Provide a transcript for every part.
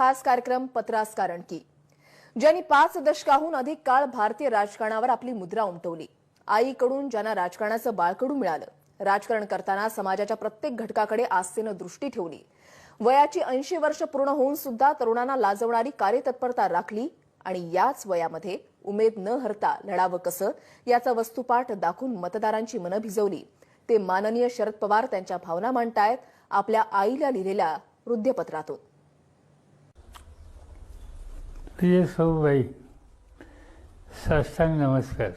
खास कार्यक्रम पत्रास कारण की. ज्यांनी पाच दशकाहून अधिक काळ भारतीय राजकारणावर आपली मुद्रा उमटवली. आईकडून ज्यांना राजकारणाचं बाळकडू मिळालं राजकारण करताना समाजाच्या प्रत्येक घटकाकडे आस्थेनं दृष्टी ठेवली. वयाची ऐंशी वर्ष पूर्ण होऊन सुद्धा तरुणांना लाजवणारी कार्यतत्परता राखली आणि याच वयामध्ये उमेद न हरता लढावं कसं याचा वस्तुपाठ दाखवून मतदारांची मनं भिजवली. ते माननीय शरद पवार त्यांच्या भावना मांडतायत आपल्या आईला लिहिलेल्या वृद्धपत्रातून. प्रिय सौबाई साष्टांग नमस्कार.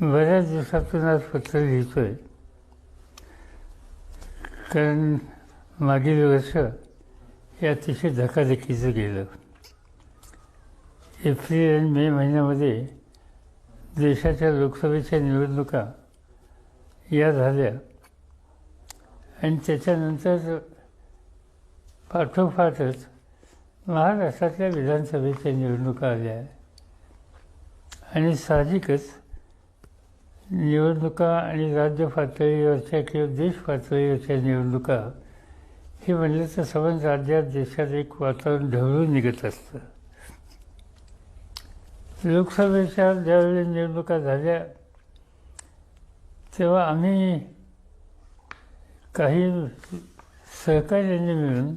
बऱ्याच दिवसातून आज पत्र लिहितोय. कारण मागील वर्ष हे अतिशय धकाधकीचं गेलं. एप्रिल आणि मे महिन्यामध्ये देशाच्या लोकसभेच्या निवडणुका या झाल्या. आणि त्याच्यानंतर पाठोपाठच महाराष्ट्रातल्या विधानसभेच्या निवडणुका आल्या आणि साहजिकच निवडणुका आणि राज्य पातळीवरच्या किंवा देश पातळीवरच्या निवडणुका हे म्हणलं तर समज राज्यात देशात एक वातावरण ढवळून निघत असतं. लोकसभेच्या ज्यावेळी निवडणुका झाल्या तेव्हा आम्ही काही सहकार्याने मिळून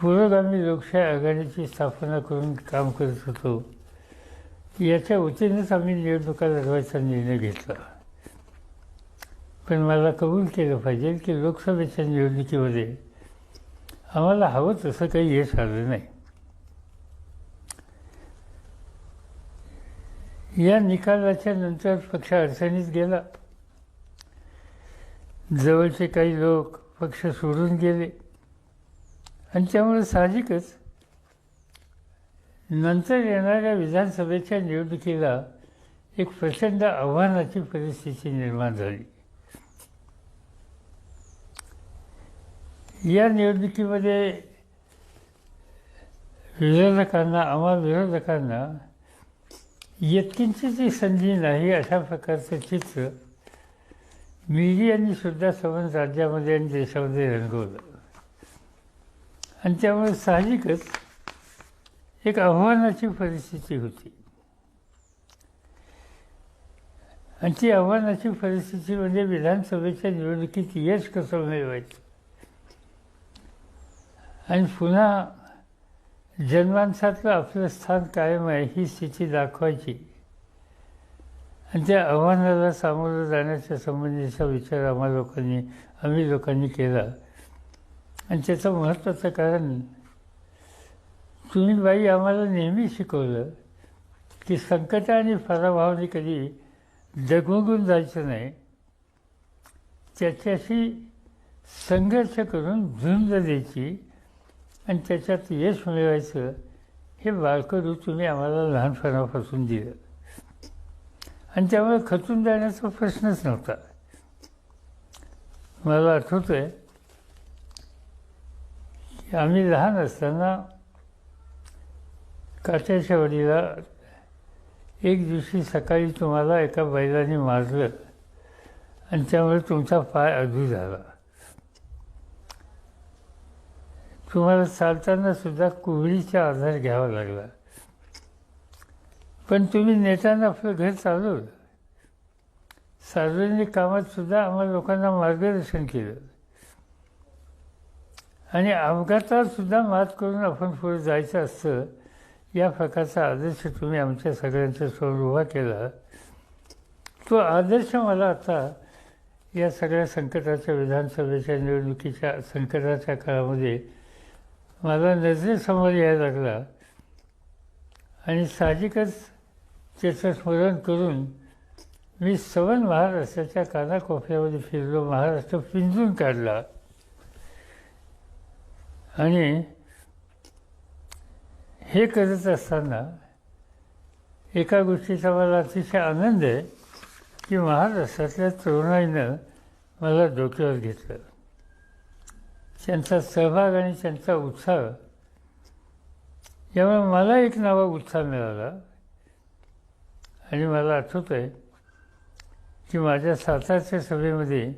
पुरोगामी लोकशाही आघाडीची स्थापना करून काम करत होतो. याच्या वतीनेच आम्ही निवडणुका लढवायचा निर्णय घेतला. पण मला कबूल केलं पाहिजे की लोकसभेच्या निवडणुकीमध्ये आम्हाला हवं तसं काही यश आलं नाही. या निकालाच्या नंतर पक्ष अडचणीत गेला. जवळचे काही लोक पक्ष सोडून गेले. आणि त्यामुळे साहजिकच नंतर येणाऱ्या विधानसभेच्या निवडणुकीला एक प्रचंड आव्हानाची परिस्थिती निर्माण झाली. या निवडणुकीमध्ये विरोधकांना आम्हा विरोधकांना येतकींची संधी नाही अशा प्रकारचं चित्र मीडियांनी सुद्धा संबंध राज्यामध्ये आणि देशामध्ये रंगवलं. आणि त्यामुळे साहजिकच एक आव्हानाची परिस्थिती होती. आणि ती आव्हानाची परिस्थिती म्हणजे विधानसभेच्या निवडणुकीत यश कसं मिळवायचं? आणि पुन्हा जन्मांसातलं आपलं स्थान कायम आहे ही स्थिती दाखवायची. आणि त्या आव्हानाला सामोरं जाण्याच्या संबंधीचा विचार आम्हा लोकांनी आम्ही लोकांनी केला. आणि त्याचं महत्त्वाचं कारण तुम्ही बाई आम्हाला नेहमी शिकवलं की संकट आणि पराभवाने कधी डगमगून जायचं नाही. त्याच्याशी संघर्ष करून झुंज द्यायची आणि त्याच्यात यश मिळवायचं हे बाळकडू तुम्ही आम्हाला लहानपणापासून दिलं. आणि त्यामुळे खचून जाण्याचा प्रश्नच नव्हता. मला आठवतं आहे आम्ही लहान असताना काट्याच्या वडीला एक दिवशी सकाळी तुम्हाला एका बैलाने मारलं आणि त्यामुळे तुमचा पाय अधू झाला. तुम्हाला चालताना सुद्धा आधार घ्यावा लागला. पण तुम्ही नेताना आपलं घर चालवलं. सार्वजनिक कामात सुद्धा आम्हाला लोकांना मार्गदर्शन केलं. आणि अपघातातसुद्धा मात करून आपण पुढे जायचं असतं. या प्रकारचा आदर्श तुम्ही आमच्या सगळ्यांच्या समोर उभा केला. तो आदर्श मला आता या सगळ्या संकटाच्या विधानसभेच्या निवडणुकीच्या संकटाच्या काळामध्ये मला नजरेसमोर यायला लागला. आणि साहजिकच त्याचं स्मरण करून मी सवन महाराष्ट्राच्या कानाकोपऱ्यामध्ये फिरलो महाराष्ट्र पिंजून काढला. आणि हे करत असताना एका गोष्टीचा मला अतिशय आनंद आहे की महाराष्ट्रातल्या तरुणाईनं मला डोक्यावर घेतलं. त्यांचा सहभाग आणि त्यांचा उत्साह यामुळे मला एक नवा उत्साह मिळाला. आणि मला आठवत आहे की माझ्या सातारच्या सभेमध्ये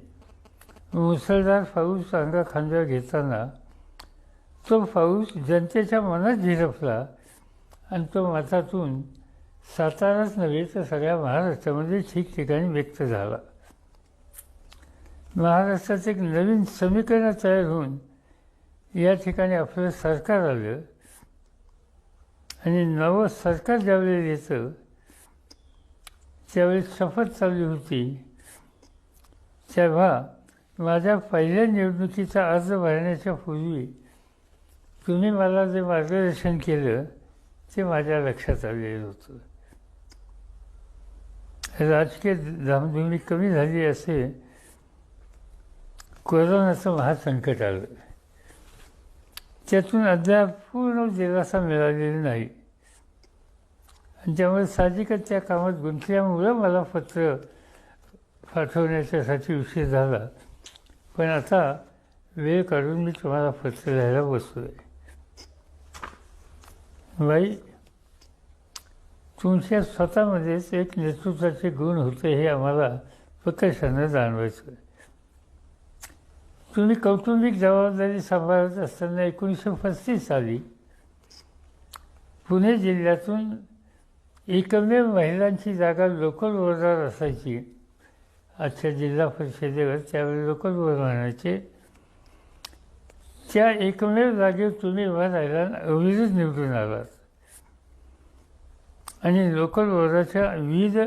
मुसळधार पाऊस अंगा खांद्यावर घेताना तो पाऊस जनतेच्या मनात झिरपला आणि तो मतातून साताराच नव्हे तर सगळ्या महाराष्ट्रामध्ये ठिकठिकाणी व्यक्त झाला. महाराष्ट्रात एक नवीन समीकरण तयार होऊन या ठिकाणी आपलं सरकार आलं आणि नवं सरकार ज्यावेळी येतं त्यावेळी शपथ चालली होती. तेव्हा माझ्या पहिल्या निवडणुकीचा अर्ज भरण्याच्या पूर्वी तुम्ही मला जे मार्गदर्शन केलं ते माझ्या लक्षात आलेलं होतं. राजकीय धामधुमी कमी झाली असे कोरोनाचं महासंकट आलं. त्यातून अद्याप पूर्ण दिलासा मिळालेला नाही. आणि त्यामुळे साहजिकच त्या कामात गुंतल्यामुळं मला पत्र पाठवण्याच्यासाठी उशीर झाला. पण आता वेळ काढून मी तुम्हाला पत्र लिहायला बसलो आहे बाई तुमच्या स्वतःमध्येच एक नेतृत्वाचे गुण होते हे आम्हाला प्रकर्षानं जाणवायचं. तुम्ही कौटुंबिक जबाबदारी सांभाळत असताना एकोणीसशे पस्तीस साली पुणे जिल्ह्यातून एकमेव महिलांची जागा लोकल वरदार असायची. आजच्या जिल्हा परिषदेवर त्यावेळी लोकल बोर्ड म्हणायचे. त्या एकमेव जागेवर तुम्ही उभा राहिला अविरोध निवडून आलात आणि लोकल वर्गाच्या विविध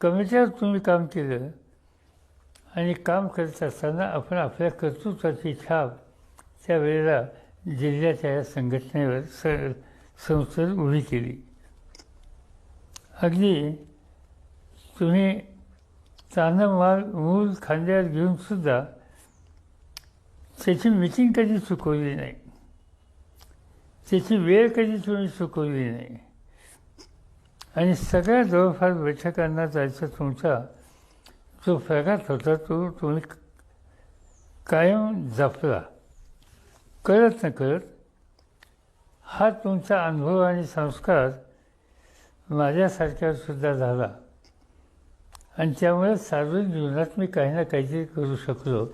कमिट्यावर तुम्ही काम केलं. आणि काम करत असताना आपण आपल्या कर्तृत्वाची छाप त्यावेळेला जिल्ह्याच्या या संघटनेवर स संसद उभी केली. अगदी तुम्ही तानं माल मूल खांद्यावर घेऊनसुद्धा त्याची मिटिंग कधी चुकवली नाही. त्याची वेळ कधी तुम्ही चुकवली नाही. आणि सगळ्या जवळपास बैठकांना जायचा तुमचा जो प्रघात होता तो तुम्ही कायम जपला. कळत न कळत हा तुमचा अनुभव आणि संस्कार माझ्यासारख्यासुद्धा झाला. आणि त्यामुळे सार्वजनिक जीवनात मी काही ना काहीतरी करू शकलो.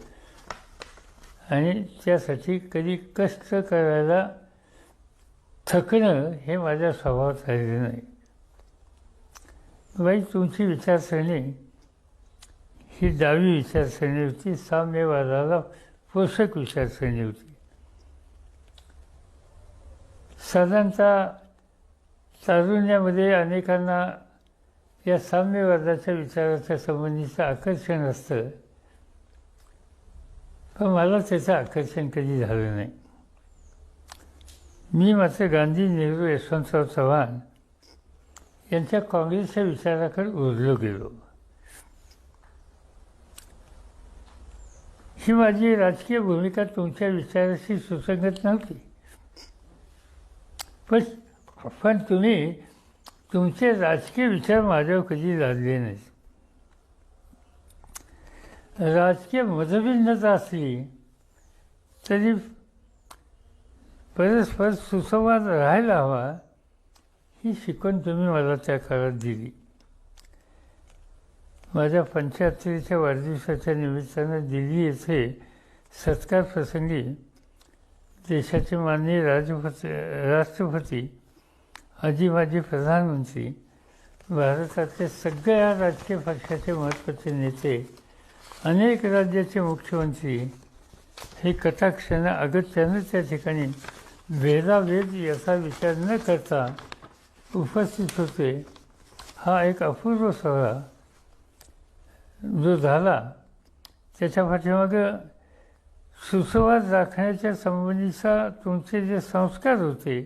आणि त्यासाठी कधी कष्ट करायला थकणं हे माझ्या स्वभावात राहिलेलं नाही. बाई तुमची विचारसरणी ही डावी विचारसरणी होती साम्यवादाला पोषक विचारसरणी होती. साधारणतः तारुण्यामध्ये अनेकांना या साम्यवादाच्या विचाराच्या संबंधीचं आकर्षण असतं. पण मला त्याचं आकर्षण कधी झालं नाही मी मात्र गांधी नेहरू यशवंतराव चव्हाण यांच्या काँग्रेसच्या विचाराकडे ओढलो गेलो ही माझी राजकीय भूमिका तुमच्या विचाराशी सुसंगत नव्हती पण पण तुम्ही तुमचे राजकीय विचार माझ्यावर कधी लादले नाहीत राजकीय मतभिन्नता असली तरी परस्पर सुसंवाद राहायला हवा ही शिकवण तुम्ही मला त्या काळात दिली. माझ्या पंच्याहत्तरीच्या वाढदिवसाच्या निमित्तानं दिल्ली येथे सत्कार प्रसंगी देशाचे माननीय राजपती राष्ट्रपती आजी माजी प्रधानमंत्री भारतातले सगळ्या राजकीय पक्षाचे महत्त्वाचे नेते अनेक राज्याचे मुख्यमंत्री हे कटाक्षानं अगत्यानं त्या ठिकाणी भेदाभेद याचा विचार न करता उपस्थित होते. हा एक अपूर्व सोहळा जो झाला त्याच्या पाठीमागं सुसंवाद राखण्याच्या संबंधीचा तुमचे जे संस्कार होते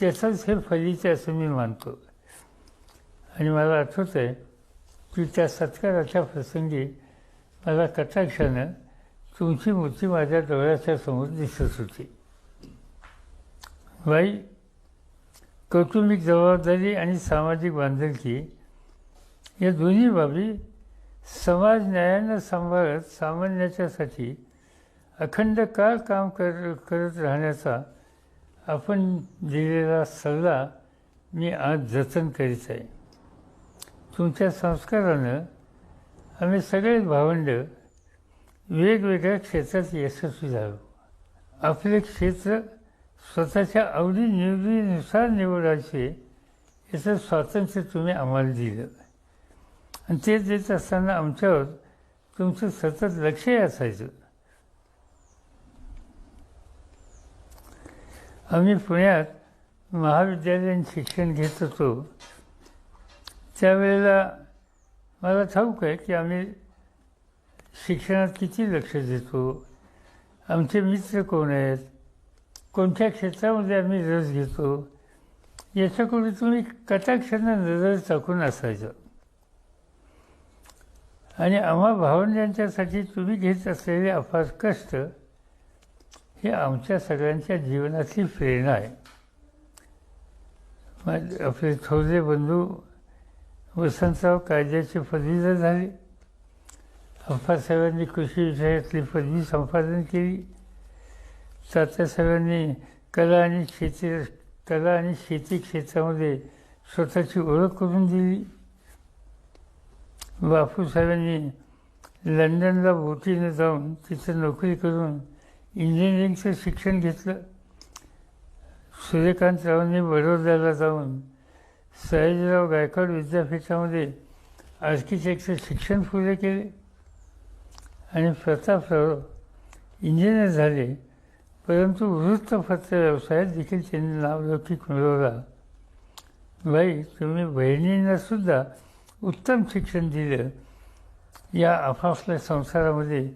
त्याचाच हे फलित असं मी मानतो. आणि मला आठवतं आहे की त्या सत्काराच्या प्रसंगी मला कटाक्षानं तुमची मूर्ती माझ्या डोळ्याच्या समोर दिसत होती. बाई कौटुंबिक जबाबदारी आणि सामाजिक बांधिलकी या दोन्ही बाबी समाज न्यायानं सांभाळत सामान्याच्यासाठी अखंड काळ काम कर करत राहण्याचा आपण दिलेला सल्ला मी आज जतन करीत आहे. तुमच्या संस्कारानं आम्ही सगळे भावंड वेगवेगळ्या क्षेत्रात यशस्वी झालो. आपले क्षेत्र स्वतःच्या आवडी निवडीनुसार निवडायचे याचं स्वातंत्र्य तुम्ही आम्हाला दिलं. आणि ते देत असताना आमच्यावर तुमचं सतत लक्षही असायचं. आम्ही पुण्यात महाविद्यालयीन शिक्षण घेत होतो. त्यावेळेला मला ठाऊक आहे की आम्ही शिक्षणात किती लक्ष देतो? आमचे मित्र कोण आहेत? कोणत्या क्षेत्रामध्ये आम्ही रस घेतो? याच्याकडे तुम्ही कटाक्षांना नजर टाकून असायचं. आणि आम्हा भावंडांच्यासाठी तुम्ही घेत असलेले अफाट कष्ट हे आमच्या सगळ्यांच्या जीवनातली प्रेरणा आहे. माझे आपले थोरले बंधू वसंतराव कायद्याची पदवीधर झाले. अप्पासाहेबांनी कृषी विषयातली पदवी संपादन केली. तात्यासाहेबांनी कला आणि शेती कला आणि शेती क्षेत्रामध्ये स्वतःची ओळख करून दिली. बापूसाहेबांनी लंडनला बोटीनं जाऊन तिथं नोकरी करून इंजिनिअरिंगचं शिक्षण घेतलं. सूर्यकांतरावांनी बडोद्याला जाऊन सयाजीराव गायकवाड विद्यापीठामध्ये आर्किटेक्चर शिक्षण पुरे केले आणि प्रतापराव इंजिनियर झाले परंतु वृत्तपत्र व्यवसायात देखील त्यांनी नावलौकिक मिळवला बाई तुम्ही बहिणींना सुद्धा उत्तम शिक्षण दिलं या आपापल्या संसारामध्ये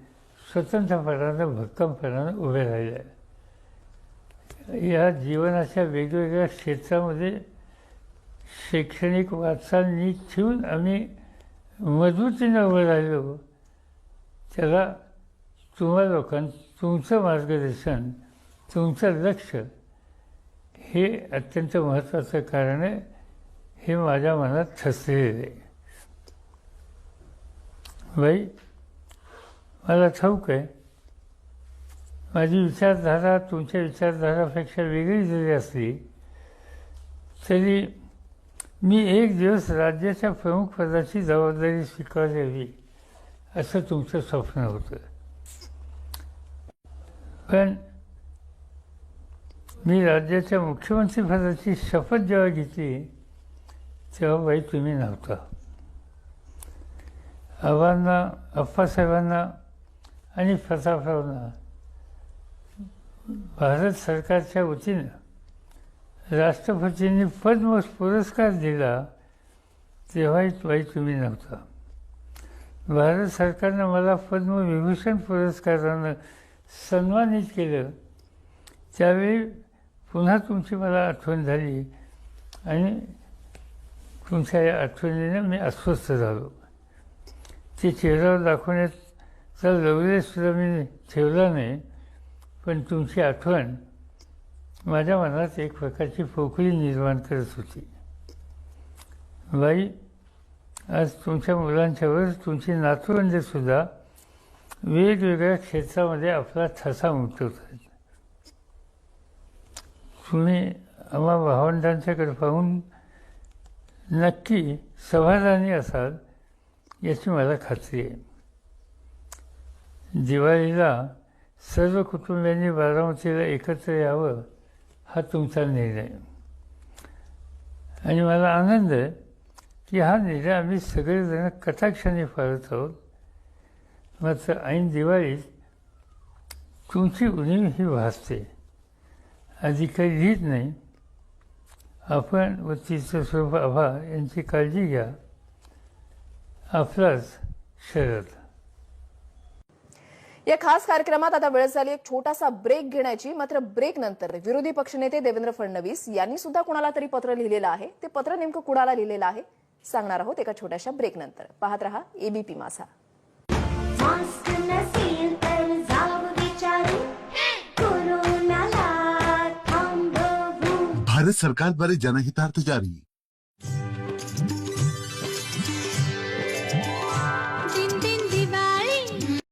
स्वतंत्रपणानं भक्कमपणानं उभे राहिल्या या जीवनाच्या वेगवेगळ्या क्षेत्रामध्ये शैक्षणिक वाटचाल नीट ठेवून आम्ही मजबूतीनं उभं राहिलो. त्याला तुम्हा लोकां तुमचं मार्गदर्शन तुमचं लक्ष हे अत्यंत महत्त्वाचं कारण आहे. हे माझ्या मनात ठसलेलं आहे. बाई मला ठाऊक आहे. माझी विचारधारा तुमच्या विचारधारापेक्षा वेगळी जरी असली तरी मी एक दिवस राज्याच्या प्रमुख पदाची जबाबदारी स्वीकारावी असं तुमचं स्वप्न होतं. पण मी राज्याच्या मुख्यमंत्री पदाची शपथ जेव्हा घेतली तेव्हा बाई तुम्ही नव्हता. आव्हांना अप्पासाहेबांना आणि प्रतापरावांना भारत सरकारच्या वतीनं राष्ट्रपतींनी पद्म पुरस्कार दिला तेव्हाही बाई तुम्ही नव्हता. भारत सरकारनं मला पद्मविभूषण पुरस्कारानं सन्मानित केलं. त्यावेळी पुन्हा तुमची मला आठवण झाली आणि तुमच्या या आठवणीनं मी अस्वस्थ झालो. ते चेहऱ्यावर दाखवण्याचा लवलेसुद्धा मी ठेवला नाही पण तुमची आठवण माझ्या मनात एक प्रकारची पोकळी निर्माण करत होती. बाई आज तुमच्या मुलांच्यावर तुमची नातवंडेसुद्धा वेगवेगळ्या क्षेत्रामध्ये आपला ठसा उमटवत आहेत तुम्ही आम्हा भावंडांच्याकडे पाहून नक्की समाधानी असाल याची मला खात्री आहे. दिवाळीला सर्व कुटुंबियांनी बारामतीला एकत्र यावं हा तुमचा निर्णय आणि मला आनंद आहे की हा निर्णय आम्ही सगळेजण कटाक्षाने पाळत आहोत मात्र ऐन दिवाळीत तुमची उणीव ही भासते आधी काही लिहित नाही आपण व तिचं स्वरूप आभा यांची काळजी घ्या आपलाच शरद या खास कार्यक्रमात आता वेळ झाली एक छोटासा ब्रेक घेण्याची. मात्र ब्रेक नंतर विरोधी पक्षनेते देवेंद्र फडणवीस यांनी सुद्धा कुणाला तरी पत्र लिहिलेलं आहे. ते पत्र नेमकं कुणाला लिहिलेलं आहे सांगणार आहोत एका छोट्याशा ब्रेक नंतर. पाहत रहा एबीपी माझा. भारत सरकारद्वारे जनहितार्थ जारी.